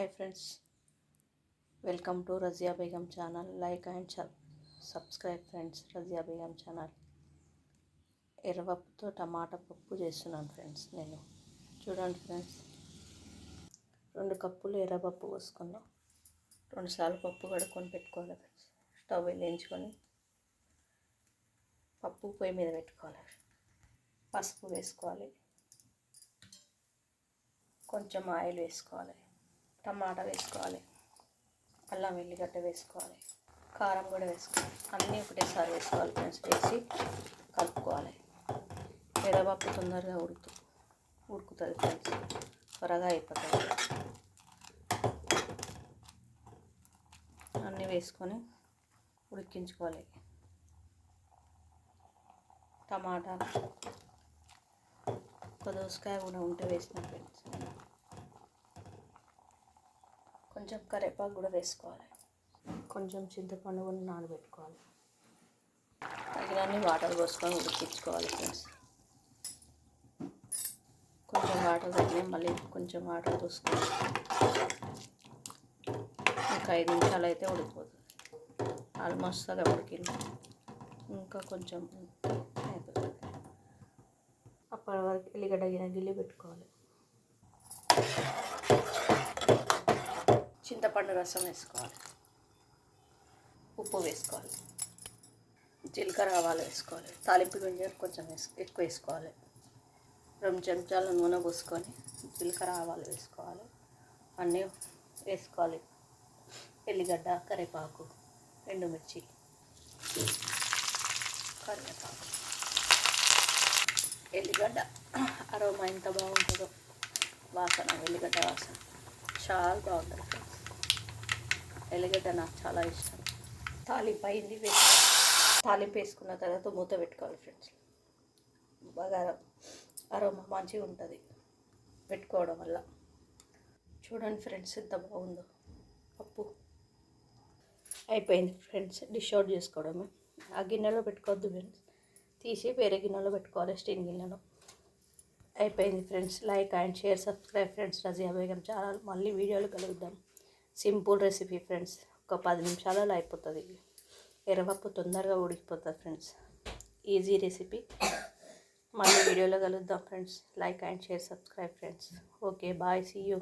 Hi friends welcome to Razia Begum channel like and subscribe friends Razia Begum channel ఎర్రపప్పుతో టమాటా పప్పు చేస్తున్నాను friends నేను. చూడండి friends రెండు కప్పులు ఎర్రపప్పు పోసుకున్నాం రెండు సార్లు పప్పు కడుక్కొని పెట్టుకోవాలి ఫ్రెండ్స్ స్టవ్ వేయించుకొని పప్పు పొయ్యి మీద పెట్టుకోవాలి. పసుపు వేసుకోవాలి. కొంచెం ఆయిల్ వేసుకోవాలి. టమాటా వేసుకోవాలి అల్లం వెల్లిగడ్డ వేసుకోవాలి కారం కూడా వేసుకోవాలి. అన్నీ ఒకటేసారి వేసుకోవాలి ఫ్రెండ్స్ వేసి కలుపుకోవాలి. పెదపప్పు తొందరగా ఉడుకు ఉడుకుతుంది ఫ్రెండ్స్ త్వరగా అయిపోతుంది. అన్నీ వేసుకొని ఉడికించుకోవాలి. టమాటా ఒక దోసకాయ కూడా ఉంటే వేసిన ఫ్రెండ్స్. కొంచెం కరివేపాకు కూడా వేసుకోవాలి. కొంచెం చింతపండు కూడా నానబెట్టుకోవాలి. తగినన్ని వాటర్ పోసుకొని ఉడికించుకోవాలి ఫ్రెండ్స్. కొంచెం వాటర్ తగ్గినాయి మళ్ళీ కొంచెం వాటర్ పోసుకోవాలి ఇంకా ఐదు నిమిషాలు అయితే ఉడికిపోతుంది. ఆల్మోస్ట్ సగం ఉడికింది. ఇంకా కొంచెం అయిపోతుంది. అప్పటి వరకు ఎల్లిగడ్డ గిన్నె గిల్లి పెట్టుకోవాలి. చింతపండు రసం వేసుకోవాలి. ఉప్పు వేసుకోవాలి. జీలకర్ర ఆవాలు వేసుకోవాలి. తాలింపు గింజలు కొంచెం వేసు ఎక్కువ వేసుకోవాలి. రెండు చెంచాల నూనె పోసుకొని జీలకర్ర ఆవాలు వేసుకోవాలి. అన్నీ వేసుకోవాలి. ఎల్లిగడ్డ కరివేపాకు ఎండుమిర్చి కరివేపాకు. ఎల్లిగడ్డ అరోమా ఎంత బాగుంటుందో. వాసన ఎల్లిగడ్డ వాసన. చాలా బాగుంటుంది. ఫ్రెండ్స్ ఎల్లిగడ్డ నాకు చాలా ఇష్టం. తాలింపు అయింది. తాలింపు వేసుకున్న తర్వాత మూత పెట్టుకోవాలి ఫ్రెండ్స్. బాగా అరోమా మంచిగా ఉంటుంది పెట్టుకోవడం వల్ల. చూడండి ఫ్రెండ్స్ ఎంత బాగుందో. పప్పు అయిపోయింది ఫ్రెండ్స్. డిష్ అవుట్ చేసుకోవడమే. ఆ గిన్నెలో పెట్టుకోవద్దు ఫ్రెండ్స్. తీసి వేరే గిన్నెలో పెట్టుకోవాలి స్టీల్ గిన్నెలో. అయిపోయింది friends. Like and share subscribe friends. Razia Begum channel. మళ్ళీ వీడియోలు కలుగుదాం సింపుల్ రెసిపీ ఫ్రెండ్స్. ఒక పది నిమిషాలలో అయిపోతుంది. ఎర్రపప్పు తొందరగా ఉడికిపోతుంది ఫ్రెండ్స్. Easy recipe. మళ్ళీ వీడియోలో కలుద్దాం friends. Like and share subscribe friends. Okay bye see you.